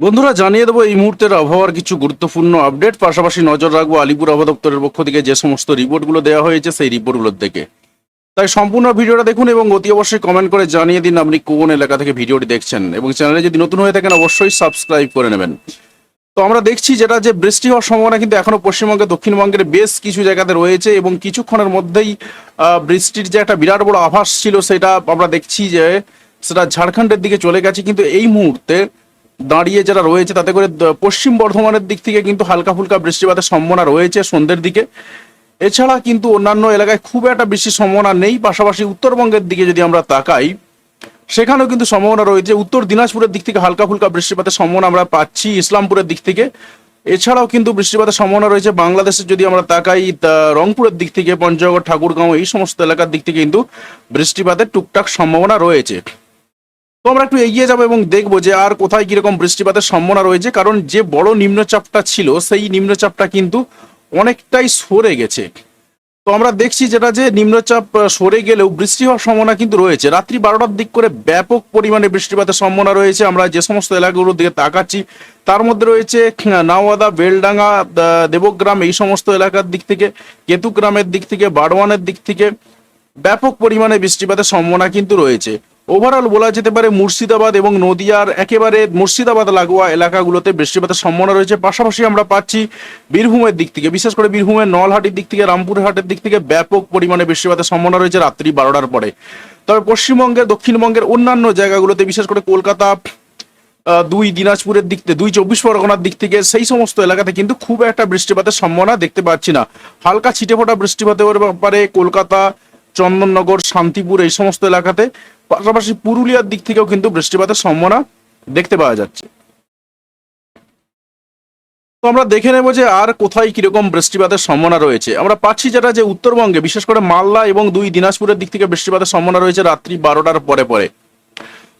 বন্ধুরা, জানিয়ে দেবো, এই মুহূর্তের আবহাওয়ার কিছু গুরুত্বপূর্ণ আপডেট। পাশাপাশি নজর রাখব আলিপুর আবহাওয়া দপ্তরের পক্ষ থেকে যে সমস্ত রিপোর্টগুলো দেওয়া হয়েছে, সেই রিপোর্টগুলোর দিকে। তাই সম্পূর্ণ ভিডিওটা দেখুন এবং অতি অবশ্যই কমেন্ট করে জানিয়ে দিন আপনি কোন এলাকা থেকে ভিডিওটি দেখছেন। এবং চ্যানেলে যদি নতুন হয়ে থাকেন, অবশ্যই সাবস্ক্রাইব করে নেবেন। তো আমরা দেখছি যেটা যে বৃষ্টি হওয়ার সম্ভাবনা কিন্তু এখনও পশ্চিমবঙ্গে, দক্ষিণবঙ্গের বেশ কিছু জায়গাতে রয়েছে এবং কিছুক্ষণের মধ্যেই বৃষ্টির যে একটা বিরাট বড় আভাস ছিল, সেটা আমরা দেখছি যে সেটা ঝাড়খণ্ডের দিকে চলে গেছে। কিন্তু এই মুহূর্তে দাঁড়িয়ে যারা রয়েছে, তাতে করে পশ্চিম বর্ধমানের দিক থেকে কিন্তু হালকা ফুলকা বৃষ্টিপাতের সম্ভাবনা রয়েছে সন্ধ্যের দিকে। এছাড়া কিন্তু অন্যান্য এলাকায় খুব একটা বৃষ্টির সম্ভাবনা নেই, পাশাপাশি উত্তরবঙ্গের দিকে যদি আমরা তাকাই, সেখানেও কিন্তু সম্ভাবনা রয়েছে। উত্তর দিনাজপুরের দিক থেকে হালকা ফুলকা বৃষ্টিপাতের সম্ভাবনা আমরা পাচ্ছি, ইসলামপুরের দিক থেকে। এছাড়াও কিন্তু বৃষ্টিপাতের সম্ভাবনা রয়েছে বাংলাদেশের যদি আমরা তাকাই রংপুরের দিক থেকে, পঞ্চগড়, ঠাকুরগাঁও, এই সমস্ত এলাকার দিক থেকে কিন্তু বৃষ্টিপাতের টুকটাক সম্ভাবনা রয়েছে। তো আমরা একটু এগিয়ে যাব এবং দেখব যে আর কোথায় কীরকম বৃষ্টিপাতের সম্ভাবনা রয়েছে, কারণ যে বড় নিম্নচাপটা ছিল, সেই নিম্নচাপটা কিন্তু অনেকটাই সরে গেছে। তো আমরা দেখছি যেটা যে নিম্নচাপ সরে গেলেও বৃষ্টি হওয়ার সম্ভাবনা কিন্তু রয়েছে। রাত্রি বারোটার দিক করে ব্যাপক পরিমাণে বৃষ্টিপাতের সম্ভাবনা রয়েছে। আমরা যে সমস্ত এলাকাগুলোর দিকে তাকাচ্ছি, তার মধ্যে রয়েছে নাওয়াদা, বেলডাঙ্গা দেবগ্রাম, এই সমস্ত এলাকার দিক থেকে কেতুগ্রামের দিক থেকে, বারোয়ানের দিক থেকে ব্যাপক পরিমাণে বৃষ্টিপাতের সম্ভাবনা কিন্তু রয়েছে। ওভারঅল বলা যেতে পারে মুর্শিদাবাদ এবং নদিয়ার একেবারে মুর্শিদাবাদ লাগোয়া এলাকাগুলোতে বৃষ্টিপাতের সম্ভাবনা রয়েছে। পাশাপাশি আমরা পাচ্ছি বীরভূমের দিক থেকে, বিশেষ করে বীরভূমের নলহাটির দিক থেকে রামপুর হাটের দিক থেকে ব্যাপক পরিমাণে বৃষ্টিপাতের সম্ভাবনা রয়েছে রাত্রি বারোটার পরে। তবে পশ্চিমবঙ্গের, দক্ষিণবঙ্গের অন্যান্য জায়গাগুলোতে, বিশেষ করে কলকাতা দুই দিনাজপুরের দিক থেকে, দুই চব্বিশ পরগনার দিক থেকে, সেই সমস্ত এলাকাতে কিন্তু খুব একটা বৃষ্টিপাতের সম্ভাবনা দেখতে পাচ্ছি না। হালকা ছিটে ফোটা বৃষ্টিপাতের ব্যাপারে কলকাতা, চন্দননগর, শান্তিপুর এই সমস্ত এলাকাতে পাশাপাশি পুরুলিয়ার দিক থেকেও কিন্তু বৃষ্টিপাতের সম্ভাবনা দেখতে পাওয়া যাচ্ছে। তো আমরা দেখে নেব যে আর কোথায় কীরকম বৃষ্টিপাতের সম্ভাবনা রয়েছে। আমরা পাচ্ছি যেটা যে উত্তরবঙ্গে, বিশেষ করে মালদা এবং দুই দিনাজপুরের দিক থেকে বৃষ্টিপাতের সম্ভাবনা রয়েছে রাত্রি বারোটার পরে পরে।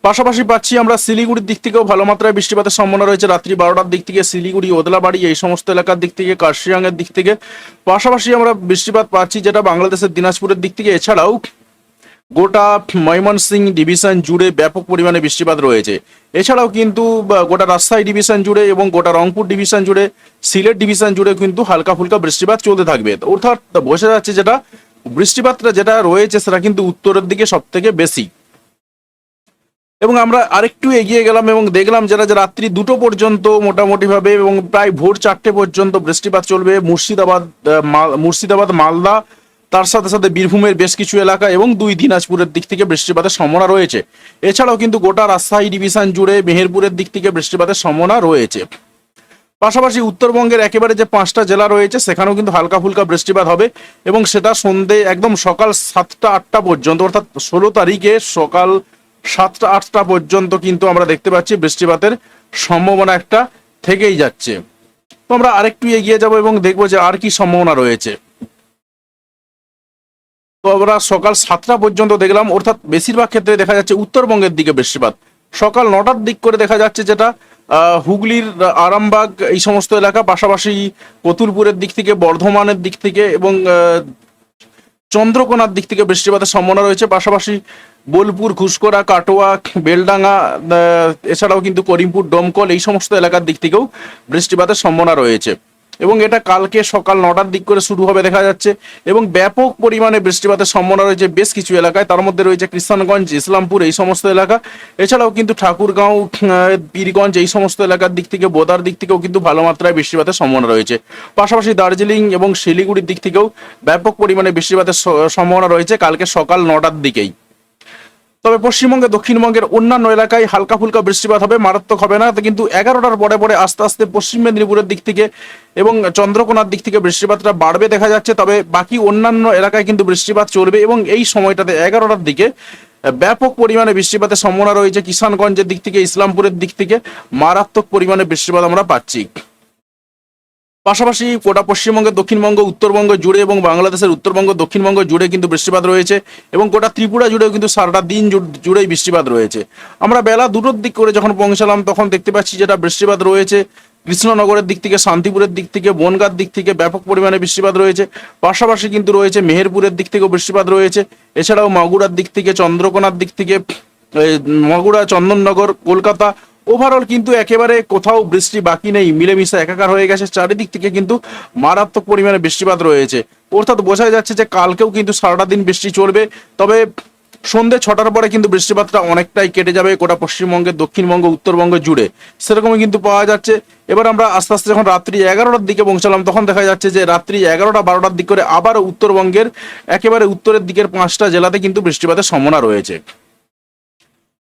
পাশাপাশি পাচ্ছি আমরা শিলিগুড়ির দিক থেকেও ভালো মাত্রায় বৃষ্টিপাতের সম্ভাবনা রয়েছে রাত্রি বারোটার দিক থেকে শিলিগুড়ি, ওদলাবাড়ি, এই সমস্ত এলাকার দিক থেকে, কার্শিয়াংয়ের দিক থেকে। পাশাপাশি আমরা বৃষ্টিপাত পাচ্ছি যেটা বাংলাদেশের দিনাজপুরের দিক থেকে। এছাড়াও গোটা ময়মনসিং ডিভিশন জুড়ে ব্যাপক পরিমাণে বৃষ্টিপাত রয়েছে। এছাড়াও কিন্তু গোটা রাজশাহী ডিভিশন জুড়ে এবং গোটা রংপুর ডিভিশন জুড়ে, সিলেট ডিভিশন জুড়ে কিন্তু হালকা ফুলকা বৃষ্টিপাত চলতে থাকবে। অর্থাৎ বোঝা যাচ্ছে যেটা, বৃষ্টিপাতটা যেটা রয়েছে সেটা কিন্তু উত্তরের দিকে সব থেকে বেশি। এবং আমরা আরেকটু এগিয়ে গেলাম এবং দেখলাম যারা যে রাত্রি দুটো পর্যন্ত মোটামুটিভাবে এবং প্রায় ভোর চারটে পর্যন্ত বৃষ্টিপাত চলবে, মুর্শিদাবাদ মুর্শিদাবাদ, মালদা তার সাথে সাথে বীরভূমের বেশ কিছু এলাকা এবং দুই দিনাজপুরের দিক থেকে বৃষ্টিপাতের সম্ভাবনা রয়েছে। এছাড়াও কিন্তু গোটা রাজশাহী ডিভিশন জুড়ে মেহেরপুরের দিক থেকে বৃষ্টিপাতের সম্ভাবনা রয়েছে। পাশাপাশি উত্তরবঙ্গের একেবারে যে পাঁচটা জেলা রয়েছে, সেখানেও কিন্তু হালকা ফুলকা বৃষ্টিপাত হবে এবং সেটা সন্ধে একদম সকাল সাতটা, আটটা পর্যন্ত অর্থাৎ ষোলো তারিখে সকাল সাতটা, আটটা পর্যন্ত কিন্তু আমরা দেখতে পাচ্ছি বৃষ্টিপাতের সম্ভাবনা একটা থেকেই যাচ্ছে। তো আমরা আরেকটু এগিয়ে যাব এবং দেখব যে আর কি সম্ভাবনা রয়েছে। তো আমরা সকাল সাতটা পর্যন্ত দেখলাম, অর্থাৎ বেশিরভাগ ক্ষেত্রে দেখা যাচ্ছে উত্তরবঙ্গের দিকে বৃষ্টিপাত সকাল নটার দিক করে দেখা যাচ্ছে যেটা হুগলির আরামবাগ, এই সমস্ত এলাকা, পাশাপাশি কতুলপুরের দিক থেকে, বর্ধমানের দিক থেকে এবং চন্দ্রকোনার দিক থেকে বৃষ্টিপাতের সম্ভাবনা রয়েছে। পাশাপাশি বোলপুর ঘুষকোড়া কাটোয়া, বেলডাঙ্গা এছাড়াও কিন্তু করিমপুর ডমকল এই সমস্ত এলাকার দিক থেকেও বৃষ্টিপাতের সম্ভাবনা রয়েছে। এবং এটা কালকে সকাল নটার দিক করে শুরু হবে দেখা যাচ্ছে। এবং ব্যাপক পরিমাণে বৃষ্টিপাতের সম্ভাবনা রয়েছে বেশ কিছু এলাকায়। তার মধ্যে রয়েছে কৃষ্ণগঞ্জ ইসলামপুর এই সমস্ত এলাকা। এছাড়াও কিন্তু ঠাকুরগাঁও পীরগঞ্জ এই সমস্ত এলাকার দিক থেকে, বোদার দিক থেকেও কিন্তু ভালো মাত্রায় বৃষ্টিপাতের সম্ভাবনা রয়েছে। পাশাপাশি দার্জিলিং এবং শিলিগুড়ির দিক থেকেও ব্যাপক পরিমাণে বৃষ্টিপাতের সম্ভাবনা রয়েছে কালকে সকাল নটার দিকেই। তবে পশ্চিমবঙ্গে দক্ষিণবঙ্গের অন্যান্য এলাকায় হালকা ফুলকা বৃষ্টিপাত হবে, মারাত্মক হবে না। কিন্তু এগারোটার পরে পরে আস্তে আস্তে পশ্চিম মেদিনীপুরের দিক থেকে এবং চন্দ্রকোনার দিক থেকে বৃষ্টিপাতটা বাড়বে দেখা যাচ্ছে। তবে বাকি অন্যান্য এলাকায় কিন্তু বৃষ্টিপাত চলবে এবং এই সময়টাতে এগারোটার দিকে ব্যাপক পরিমাণে বৃষ্টিপাতের সম্ভাবনা রয়েছে কিষানগঞ্জের দিক থেকে, ইসলামপুরের দিক থেকে। মারাত্মক পরিমাণে বৃষ্টিপাত আমরা পাচ্ছি। পাশাপাশি গোটা পশ্চিমবঙ্গের দক্ষিণবঙ্গ, উত্তরবঙ্গ জুড়ে এবং বাংলাদেশের উত্তরবঙ্গ, দক্ষিণবঙ্গ জুড়ে কিন্তু বৃষ্টিপাত রয়েছে এবং গোটা ত্রিপুরা জুড়েও কিন্তু সারাটা দিন জুড়েই বৃষ্টিপাত রয়েছে। আমরা বেলা দুটোর দিক করে যখন পৌঁছালাম, তখন দেখতে পাচ্ছি যেটা বৃষ্টিপাত রয়েছে, কৃষ্ণনগরের দিক থেকে, শান্তিপুরের দিক থেকে, বনগাঁর দিক থেকে ব্যাপক পরিমাণে বৃষ্টিপাত রয়েছে। পাশাপাশি কিন্তু রয়েছে মেহেরপুরের দিক থেকেও বৃষ্টিপাত রয়েছে। এছাড়াও মাগুরার দিক থেকে, চন্দ্রকোনার দিক থেকে মাগুরা, চন্দননগর, কলকাতা ওভারঅল কিন্তু একেবারে কোথাও বৃষ্টি বাকি নেই, মিলেমিশে একাকার হয়ে গেছে। চারিদিক থেকে কিন্তু মারাত্মক পরিমাণে বৃষ্টিপাত রয়েছে। অর্থাৎ বোঝা যাচ্ছে যে কালকেও কিন্তু সারাটা দিন বৃষ্টি চলবে, তবে সন্ধে ছটার পরে কিন্তু বৃষ্টিপাতটা অনেকটাই কেটে যাবে গোটা পশ্চিমবঙ্গের, দক্ষিণবঙ্গ, উত্তরবঙ্গ জুড়ে। সেরকমই কিন্তু পাওয়া যাচ্ছে। এবার আমরা আস্তে আস্তে যখন রাত্রি এগারোটার দিকে পৌঁছালাম, তখন দেখা যাচ্ছে যে রাত্রি এগারোটা বারোটার দিক করে আবার উত্তরবঙ্গের, একেবারে উত্তরের দিকের পাঁচটা জেলাতে কিন্তু বৃষ্টিপাতের সম্ভাবনা রয়েছে।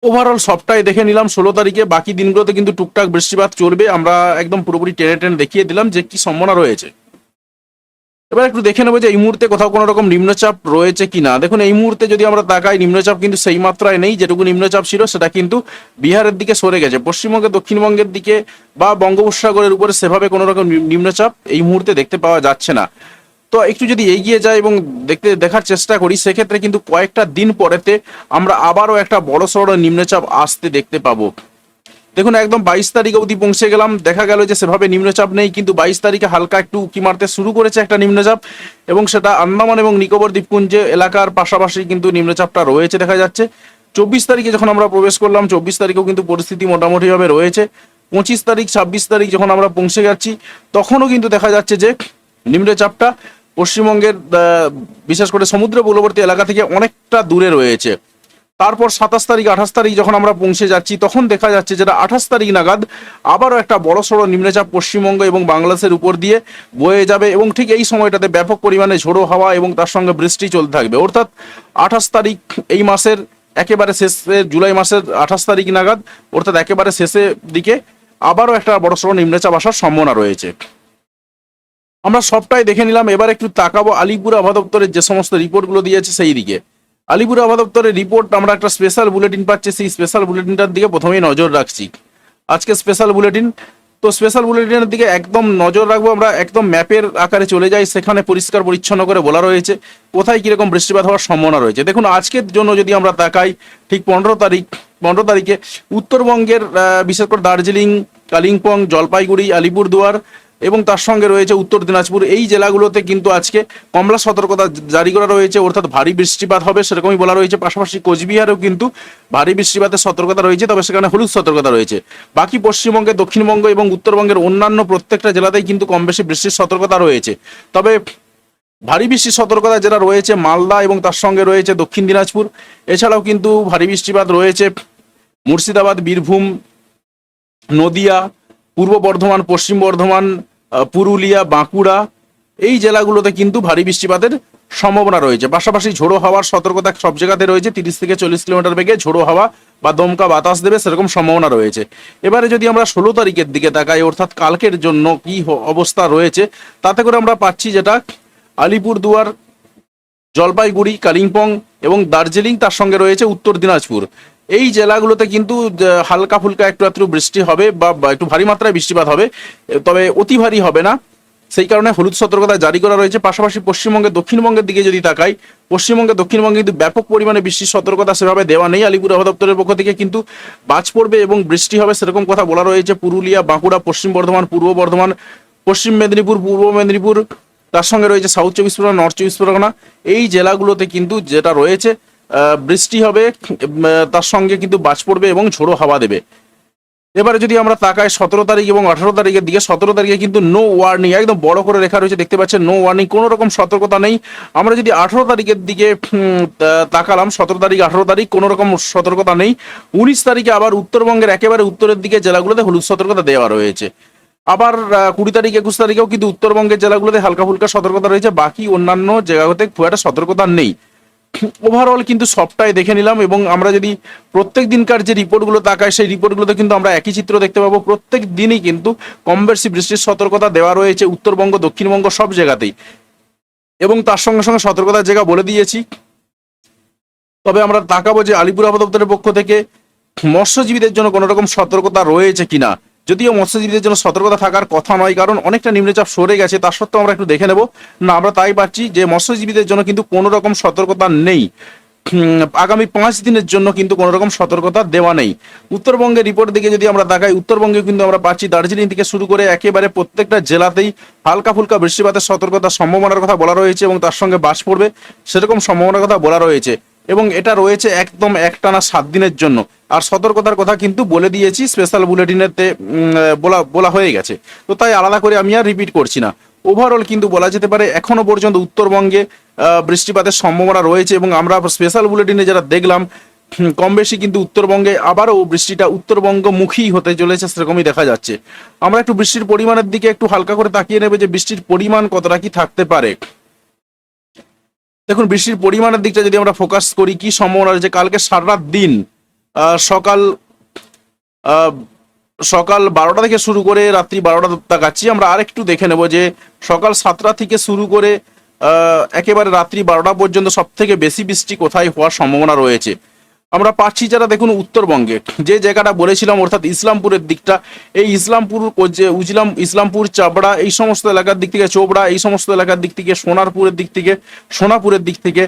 ওভারঅল সবটাই দেখে নিলাম। ষোলো তারিখে বাকি দিনগুলোতে কিন্তু টুকটাক বৃষ্টিপাত চলবে। আমরা একদম পুরোপুরি টেনে টেনে দেখিয়ে দিলাম যে কি সম্ভাবনা রয়েছে। এবার একটু দেখে নেব যে এই মুহূর্তে কোথাও কোনো রকম নিম্নচাপ রয়েছে কিনা। দেখুন, এই মুহূর্তে যদি আমরা তাকাই, নিম্নচাপ কিন্তু সেই মাত্রায় নেই। যেটুকু নিম্নচাপ ছিল, সেটা কিন্তু বিহারের দিকে সরে গেছে। পশ্চিমবঙ্গে, দক্ষিণবঙ্গের দিকে বা বঙ্গোপসাগরের উপরে সেভাবে কোনো রকম নিম্নচাপ এই মুহূর্তে দেখতে পাওয়া যাচ্ছে না। তো একটু যদি এগিয়ে যাই এবং দেখতে দেখার চেষ্টা করি, সেক্ষেত্রে কিন্তু কয়েকটা দিন পরেতে আমরা আবারও একটা বড় সড়ো নিম্নচাপ আসতে দেখতে পাবো। দেখুন, একদম বাইশ তারিখ অবধি পৌঁছে গেলাম। দেখা গেল যে সেভাবে নিম্নচাপ নেই, কিন্তু বাইশ তারিখে হালকা একটু উঁকি মারতে শুরু করেছে একটা নিম্নচাপ এবং সেটা আন্দামান এবং নিকোবর দ্বীপপুঞ্জে এলাকার পাশাপাশি কিন্তু নিম্নচাপটা রয়েছে দেখা যাচ্ছে। চব্বিশ তারিখে যখন আমরা প্রবেশ করলাম, চব্বিশ তারিখেও কিন্তু পরিস্থিতি মোটামুটিভাবে রয়েছে। পঁচিশ তারিখ, ছাব্বিশ তারিখ যখন আমরা পৌঁছে যাচ্ছি তখনও কিন্তু দেখা যাচ্ছে যে নিম্নচাপটা পশ্চিমবঙ্গের বিশেষ করে সমুদ্র উপকূলবর্তী এলাকা থেকে অনেকটা দূরে রয়েছে। তারপর সাতাশ তারিখ, আঠাশ তারিখ যখন আমরা পৌঁছে যাচ্ছি, তখন দেখা যাচ্ছে যেটা আঠাশ তারিখ নাগাদ আবারও একটা বড় সড়ো নিম্নচাপ পশ্চিমবঙ্গ এবং বাংলাদেশের উপর দিয়ে বয়ে যাবে এবং ঠিক এই সময়টাতে ব্যাপক পরিমাণে ঝোড়ো হাওয়া এবং তার সঙ্গে বৃষ্টি চলতে থাকবে। অর্থাৎ আঠাশ তারিখ এই মাসের একেবারে শেষে, জুলাই মাসের আঠাশ তারিখ নাগাদ, অর্থাৎ একেবারে শেষের দিকে আবারও একটা বড় সড়ো নিম্নচাপ আসার সম্ভাবনা রয়েছে। আমরা সবটাই দেখে নিলাম। এবার একটু তাকাবো আলিপুর আবহাওয়া দপ্তরের যে সমস্ত রিপোর্টগুলো দিয়েছে সেই দিকে। আলিপুর আবহাওয়া দপ্তরের রিপোর্ট, আমরা একটা স্পেশাল বুলেটিন পাচ্ছি, সেই স্পেশাল বুলেটিনটার দিকে প্রথমেই নজর রাখছি। আজকে স্পেশাল বুলেটিন তো স্পেশাল বুলেটিনের দিকে একদম নজর রাখব আমরা, একদম ম্যাপের আকারে চলে যাই, সেখানে পরিষ্কার পরিচ্ছন্ন করে বলা রয়েছে, কোথায় কীরকম বৃষ্টিপাত হওয়ার সম্ভাবনা রয়েছে। দেখুন, আজকের জন্য যদি আমরা তাকাই, ঠিক পনেরো তারিখ, পনেরো তারিখে উত্তরবঙ্গের বিশেষ করে দার্জিলিং, কালিম্পং, জলপাইগুড়ি, আলিপুরদুয়ার এবং তার সঙ্গে রয়েছে উত্তর দিনাজপুর। এই জেলাগুলোতে কিন্তু আজকে কমলা সতর্কতা জারি করা রয়েছে, অর্থাৎ ভারী বৃষ্টিপাত হবে সেরকমই বলা রয়েছে। পাশাপাশি কোচবিহারেও কিন্তু ভারী বৃষ্টিপাতের সতর্কতা রয়েছে, তবে সেখানে হলুদ সতর্কতা রয়েছে। বাকি পশ্চিমবঙ্গে, দক্ষিণবঙ্গ এবং উত্তরবঙ্গের অন্যান্য প্রত্যেকটা জেলাতেই কিন্তু কম বেশি বৃষ্টির সতর্কতা রয়েছে। তবে ভারী বৃষ্টির সতর্কতা যেটা রয়েছে মালদা এবং তার সঙ্গে রয়েছে দক্ষিণ দিনাজপুর। এছাড়াও কিন্তু ভারী বৃষ্টিপাত রয়েছে মুর্শিদাবাদ, বীরভূম, নদিয়া, পূর্ব বর্ধমান, পশ্চিম বর্ধমান পুরুলিয়া, বাঁকুড়া, এই জেলাগুলোতে কিন্তু ভারী বৃষ্টিপাতের সম্ভাবনা রয়েছে। পাশাপাশি ঝোড়ো হাওয়ার সতর্কতা সব জায়গাতে রয়েছে। তিরিশ থেকে চল্লিশ কিলোমিটার বেগে ঝোড়ো হাওয়া বা দমকা বাতাস দেবে সেরকম সম্ভাবনা রয়েছে। এবারে যদি আমরা ষোলো তারিখের দিকে তাকাই, অর্থাৎ কালকের জন্য কি অবস্থা রয়েছে, তাতে করে আমরা পাচ্ছি যেটা আলিপুরদুয়ার, জলপাইগুড়ি, কালিম্পং এবং দার্জিলিং তার সঙ্গে রয়েছে উত্তর দিনাজপুর। এই জেলাগুলোতে কিন্তু হালকা ফুলকা একটু একটু বৃষ্টি হবে বা একটু ভারী মাত্রায় বৃষ্টিপাত হবে, তবে অতি ভারী হবে না। সেই কারণে হলুদ সতর্কতা জারি করা রয়েছে। পাশাপাশি পশ্চিমবঙ্গের দক্ষিণবঙ্গের দিকে যদি তাকাই, পশ্চিমবঙ্গে, দক্ষিণবঙ্গে কিন্তু ব্যাপক পরিমাণে বৃষ্টির সতর্কতা সেভাবে দেওয়া নেই। আলিপুর আবহাওয়া দপ্তরের পক্ষ থেকে কিন্তু বাজ পড়বে এবং বৃষ্টি হবে সেরকম কথা বলা রয়েছে। পুরুলিয়া, বাঁকুড়া, পশ্চিম বর্ধমান, পূর্ব বর্ধমান, পশ্চিম মেদিনীপুর, পূর্ব মেদিনীপুর, তার সঙ্গে রয়েছে সাউথ চব্বিশ পরগনা নর্থ চব্বিশ পরগনা এই জেলাগুলোতে কিন্তু যেটা রয়েছে বৃষ্টি হবে তার সঙ্গে কিন্তু বাজ পড়বে এবং ঝোড়ো হাওয়া দেবে। এবারে যদি আমরা তাকাই সতেরো তারিখ এবং আঠারো তারিখের দিকে, সতেরো তারিখে কিন্তু নো ওয়ার্নিং একদম বড় করে লেখা রয়েছে, দেখতে পাচ্ছেন নো ওয়ার্নিং কোনো রকম সতর্কতা নেই। আমরা যদি আঠারো তারিখের দিকে তাকালাম, সতেরো তারিখ, আঠারো তারিখ, কোনো রকম সতর্কতা নেই। উনিশ তারিখে আবার উত্তরবঙ্গের একেবারে উত্তরের দিকে জেলাগুলোতে হলুদ সতর্কতা দেওয়া রয়েছে। আবার কুড়ি তারিখ, একুশ তারিখেও কিন্তু উত্তরবঙ্গের জেলাগুলোতে হালকা ফুলকা সতর্কতা রয়েছে, বাকি অন্যান্য জায়গাতে খুব একটা সতর্কতা নেই। ওভারঅল কিন্তু সবটাই দেখে নিলাম এবং আমরা যদি প্রত্যেক দিনকার যে রিপোর্টগুলো তাকাই সেই রিপোর্টগুলোতে কিন্তু আমরা একই চিত্র দেখতে পাবো। প্রত্যেক দিনই কিন্তু কম বেশি বৃষ্টির সতর্কতা দেওয়া রয়েছে উত্তরবঙ্গ, দক্ষিণবঙ্গ সব জায়গাতেই। এবং তার সঙ্গে সঙ্গে সতর্কতার জায়গা বলে দিয়েছি। তবে আমরা তাকাবো যে আলিপুর আবহাওয়া দপ্তরের পক্ষ থেকে মৎস্যজীবীদের জন্য কোনো রকম সতর্কতা রয়েছে কিনা। যদিও মৎস্যজীবীদের জন্য সতর্কতা থাকার কথা নয়, কারণ অনেকটা নিম্নচাপ সরে গেছে তার সত্ত্বেও আমরা একটু দেখে নেব। না, আমরা তাই পাচ্ছি যে মৎস্যজীবীদের জন্য কিন্তু কোনো রকম সতর্কতা নেই। আগামী পাঁচ দিনের জন্য কিন্তু কোনো রকম সতর্কতা দেওয়া নেই। উত্তরবঙ্গের রিপোর্ট দিকে যদি আমরা তাকাই উত্তরবঙ্গে কিন্তু আমরা পাচ্ছি দার্জিলিং থেকে শুরু করে একেবারে প্রত্যেকটা জেলাতেই হালকা ফুলকা বৃষ্টিপাতের সতর্কতার সম্ভাবনার কথা বলা রয়েছে এবং তার সঙ্গে বাস পড়বে, সেরকম সম্ভাবনার কথা বলা রয়েছে। এবং এটা রয়েছে একদম একটানা সাত দিনের জন্য। আর সতর্কতার কথা কিন্তু বলে দিয়েছি স্পেশাল বুলেটিনেতে বলা বলা হয়ে গেছে। তো তাই আলাদা করে আমি আর রিপিট করছি না। ওভারঅল কিন্তু বলা যেতে পারে, এখনও পর্যন্ত উত্তরবঙ্গে বৃষ্টিপাতের সম্ভাবনা রয়েছে এবং আমরা স্পেশাল বুলেটিনে যারা দেখলাম কম বেশি কিন্তু উত্তরবঙ্গে আবারও বৃষ্টিটা উত্তরবঙ্গমুখী হতে চলেছে সেরকমই দেখা যাচ্ছে। আমরা একটু বৃষ্টির পরিমাণের দিকে একটু হালকা করে তাকিয়ে নেবে যে বৃষ্টির পরিমাণ কতটা কি থাকতে পারে। দেখুন, বৃষ্টির পরিমাণের দিকটা যদি আমরা ফোকাস করি, কি সম্ভাবনা রয়েছে? কালকে সারা দিন সকাল সকাল বারোটা থেকে শুরু করে রাত্রি বারোটা তাকাচ্ছি আমরা আরেকটু দেখে নেব যে সকাল সাতটা থেকে শুরু করে একেবারে রাত্রি বারোটা পর্যন্ত সব থেকে বেশি বৃষ্টি কোথায় হওয়ার সম্ভাবনা রয়েছে। আমরা পাচ্ছি যারা দেখুন উত্তরবঙ্গে, যে জায়গাটা বলেছিলাম অর্থাৎ ইসলামপুরের দিকটা, এই ইসলামপুর যে উজলাম, ইসলামপুর, চাবড়া, এই সমস্ত এলাকার দিক থেকে, চোপড়া, এই সমস্ত এলাকার দিক থেকে, সোনারপুরের দিক থেকে, সোনাপুরের দিক থেকে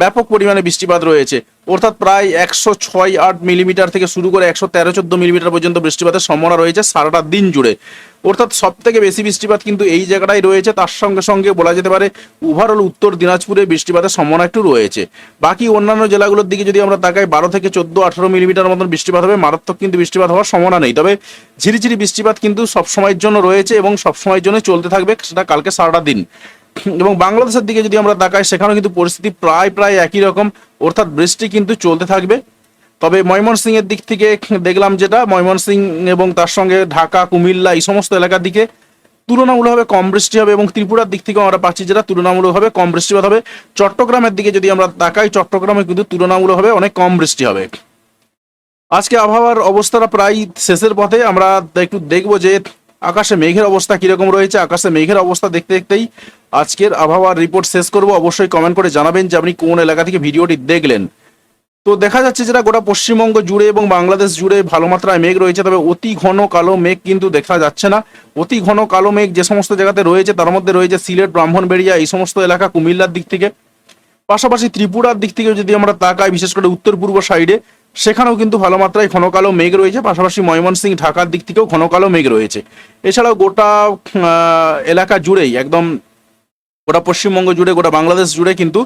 ব্যাপক পরিমাণে বৃষ্টিপাত রয়েছে। অর্থাৎ প্রায় একশো ছয় আট মিলিমিটার থেকে শুরু করে একশো তেরো চোদ্দ মিলিমিটার পর্যন্ত বৃষ্টিপাতের সম্ভাবনা রয়েছে সারাটা দিন জুড়ে। অর্থাৎ সব থেকে বেশি বৃষ্টিপাত কিন্তু এই জায়গাটাই রয়েছে। তার সঙ্গে সঙ্গে বলা যেতে পারে ওভারঅল উত্তর দিনাজপুরে বৃষ্টিপাতের সম্ভাবনা একটু রয়েছে। বাকি অন্যান্য জেলাগুলোর দিকে যদি আমরা তাকাই, বারো থেকে চোদ্দ, আঠারো মিলিমিটার মতন বৃষ্টিপাত হবে। মারাত্মক কিন্তু বৃষ্টিপাত হওয়ার সম্ভাবনা নেই। তবে ঝিরিঝিরি বৃষ্টিপাত কিন্তু সব সময়ের জন্য রয়েছে এবং সব সময়ের জন্য চলতে থাকবে। সেটা কালকে সারাটা দিন। এবং বাংলাদেশের দিকে যদি আমরা তাকাই, সেখানেও কিন্তু পরিস্থিতি প্রায় প্রায় একই রকম। অর্থাৎ বৃষ্টি কিন্তু চলতে থাকবে। তবে ময়মনসিং এর দিক থেকে দেখলাম যেটা ময়মনসিং এবং তার সঙ্গে ঢাকা, কুমিল্লা এই সমস্ত এলাকার দিকে তুলনামূলকভাবে কম বৃষ্টি হবে এবং ত্রিপুরার দিক থেকেও আমরা পাচ্ছি যেটা তুলনামূলকভাবে কম বৃষ্টিপাত হবে। চট্টগ্রামের দিকে যদি আমরা তাকাই, চট্টগ্রামে কিন্তু তুলনামূলকভাবে অনেক কম বৃষ্টি হবে। আজকে আবহাওয়ার অবস্থাটা প্রায় শেষের পথে। আমরা একটু দেখব যে আকাশে মেঘের অবস্থা কীরকম রয়েছে, আকাশে মেঘের অবস্থা দেখতে দেখতেই আজকের আবহাওয়ার রিপোর্ট শেষ করব। অবশ্যই কমেন্ট করে জানাবেন যে আপনি কোন এলাকা থেকে ভিডিওটি দেখলেন। তো দেখা যাচ্ছে যেটা গোটা পশ্চিমবঙ্গ জুড়ে এবং বাংলাদেশ জুড়ে ভালো মাত্রায় মেঘ রয়েছে, তবে অতি ঘন কালো মেঘ কিন্তু দেখা যাচ্ছে না। অতি ঘন কালো মেঘ যে সমস্ত জায়গাতে রয়েছে, তার মধ্যে রয়েছে সিলেট, ব্রাহ্মণবেড়িয়া, এই সমস্ত এলাকা কুমিল্লার দিক থেকে। পাশাপাশি ত্রিপুরার দিক থেকে যদি আমরা তাকাই, বিশেষ করে উত্তর পূর্ব সাইডে সেখানেও কিন্তু ভালো মাত্রায় ঘন কালো মেঘ রয়েছে, পাশাপাশি ময়মনসিংহ ঢাকার দিক থেকেও ঘন কালো মেঘ রয়েছে। এছাড়াও গোটা এলাকা জুড়েই একদম গোটা পশ্চিমবঙ্গ জুড়ে, গোটা বাংলাদেশ জুড়ে কিন্তু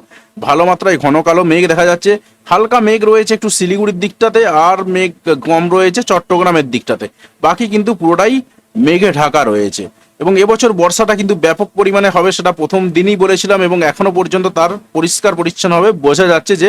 ভালো মাত্রায় ঘন কালো মেঘ দেখা যাচ্ছে। হালকা মেঘ রয়েছে একটু শিলিগুড়ির দিকটাতে আর মেঘ কম রয়েছে চট্টগ্রামের দিকটাতে। বাকি কিন্তু পুরোটাই মেঘে ঢাকা রয়েছে। এবং এবছর বর্ষাটা কিন্তু ব্যাপক পরিমাণে হবে, সেটা প্রথম দিনই বলেছিলাম এবং এখনও পর্যন্ত তার পরিষ্কার পরিচ্ছন্ন হবে। বোঝা যাচ্ছে যে